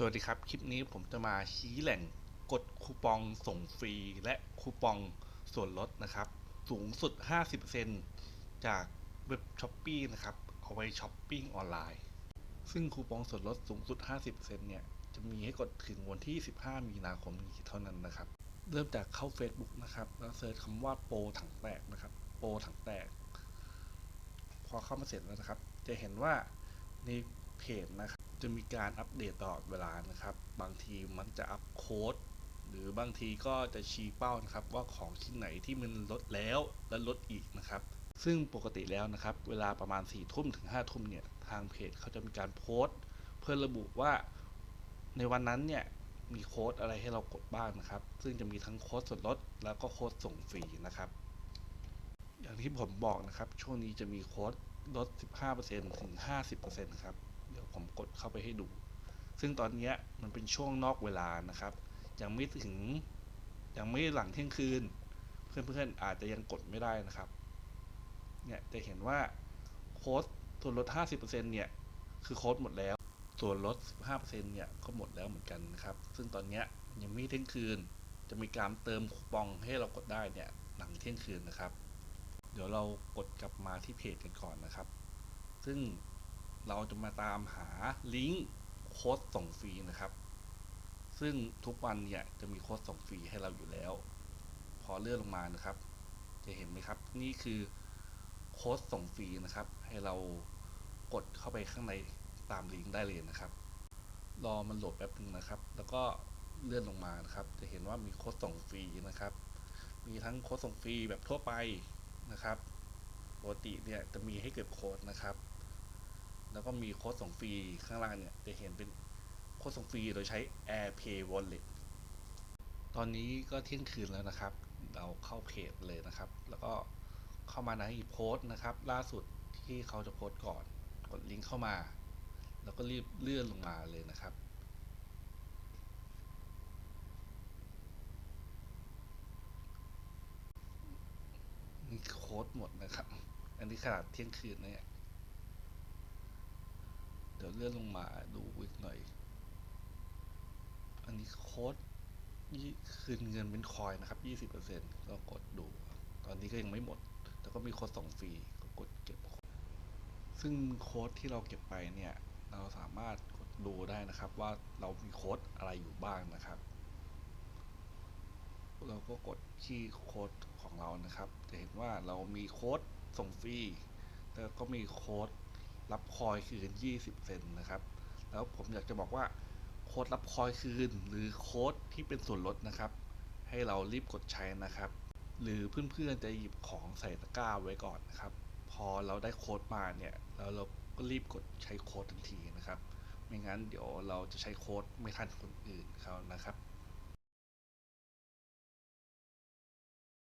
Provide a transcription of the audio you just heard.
สวัสดีครับ คลิปนี้ผมจะมาชี้แหล่งกดคูปองส่งฟรี และคูปองส่วนลดนะครับ สูงสุด 50%จากเว็บช้อปปีนะครับ เอาไว้ช้อปปิ้งออนไลน์ ซึ่งคูปองส่วนลดสูงสุด 50%เนี่ย จะมีให้กดถึงวันที่ 15 มีนาคมนี้เท่านั้นนะครับ เริ่มจากเข้า Facebook นะครับ แล้วเซิร์ชคำว่าโปรถังแตกนะครับ โปรถังแตก พอเข้ามาเสร็จแล้วนะครับ จะเห็นว่าในเพจนะครับ จะมีการอัปเดตตลอดเวลานะครับ บางทีมันจะอัปโค้ดหรือบางทีก็จะชี้เป้านะครับ ว่าของชิ้นไหนที่มันลดแล้วและลดอีกนะครับ ซึ่งปกติแล้วนะครับ เวลาประมาณ4ี่ทุ่มถึง5้าทุ่มเนี่ยทางเพจเขาจะมีการโพสต์ เพื่อระบุว่าในวันนั้นเนี่ยมีโค้ดอะไรให้เรากดบ้างนะครับ ซึ่งจะมีทั้งโค้ดส่วนลดแล้วก็โค้ดส่งฟรีนะครับ อย่างที่ผมบอกนะครับ ช่วงนี้จะมีโค้ดลด 15%ถึง 50%นะครับ ดี๋ยวผมกดเข้าไปให้ดู ซึ่งตอนนี้มันเป็นช่วงนอกเวลานะครับ ยังไม่ถึง ยังไม่หลังเที่ยงคืน เพื่อนๆอาจจะยังกดไม่ได้นะครับ เนี่ยจะเห็นว่าโค้ดส่วนลด 50%เนี่ยคือโค้ดหมดแล้ว ส่วนลด 15%เนี่ยก็หมดแล้วเหมือนกันนะครับ ซึ่งตอนนี้ยยังไม่เที่ยงคืน จะมีการเติมคูปองให้เรากดได้เนี่ยหลังเที่ยงคืนนะครับ เดี๋ยวเรากดกลับมาที่เพจกันก่อนนะครับ ซึ่ง เราจะมาตามหาลิงก์โค้ดส่งฟรีนะครับ ซึ่งทุกวันเนี่ยจะมีโค้ดส่งฟรีให้เราอยู่แล้ว พอเลื่อนลงมานะครับ จะเห็นไหมครับ นี่คือโค้ดส่งฟรีนะครับ ให้เรากดเข้าไปข้างในตามลิงก์ได้เลยนะครับ รอมันโหลดแป๊บนึงนะครับ แล้วก็เลื่อนลงมานะครับ จะเห็นว่ามีโค้ดส่งฟรีนะครับ มีทั้งโค้ดส่งฟรีแบบทั่วไปนะครับ ปกติเนี่ยจะมีให้เก็บโค้ดนะครับ แล้วก็มีโค้ดส่งฟรีข้างล่างเนี่ยจะเห็นเป็นโค้ดส่งฟรีโดยใช้ AirPay Wallet ตอนนี้ก็เที่ยงคืนแล้วนะครับ เราเข้าเพจเลยนะครับ แล้วก็เข้ามาในโพสต์นะครับ ล่าสุดที่เขาจะโพสต์ก่อน กดลิงก์เข้ามา แล้วก็รีบเลื่อนลงมาเลยนะครับนี่โค้ดหมดนะครับ อันนี้ขนาดเที่ยงคืนนะเนี่ย เดี๋ยวเลื่อนลงมาดูอีกหน่อย อันนี้โค้ดยี่คืนเงินเป็นคอยนะครับยี่สิบเปอร์เซ็นต์ก็กดดู ตอนนี้ก็ยังไม่หมด แต่ก็มีโค้ดส่งฟรีก็กดเก็บ ซึ่งโค้ดที่เราเก็บไปเนี่ย เราสามารถกดดูได้นะครับว่าเรามีโค้ดอะไรอยู่บ้างนะครับ เราก็กดที่โค้ดของเรานะครับ จะเห็นว่าเรามีโค้ดส่งฟรี แล้วก็มีโค้ด รับคอยคืน 20 เซนนะครับ แล้วผมอยากจะบอกว่าโค้ดรับคอยคืน หรือโค้ดที่เป็นส่วนลดนะครับ ให้เรารีบกดใช้นะครับ หรือเพื่อนๆจะหยิบของใส่ตะกร้าไว้ก่อนนะครับ พอเราได้โค้ดมาเนี่ยแล้วเราก็รีบกดใช้โค้ดทันทีนะครับ ไม่งั้นเดี๋ยวเราจะใช้โค้ดไม่ทันคนอื่นเขานะครับ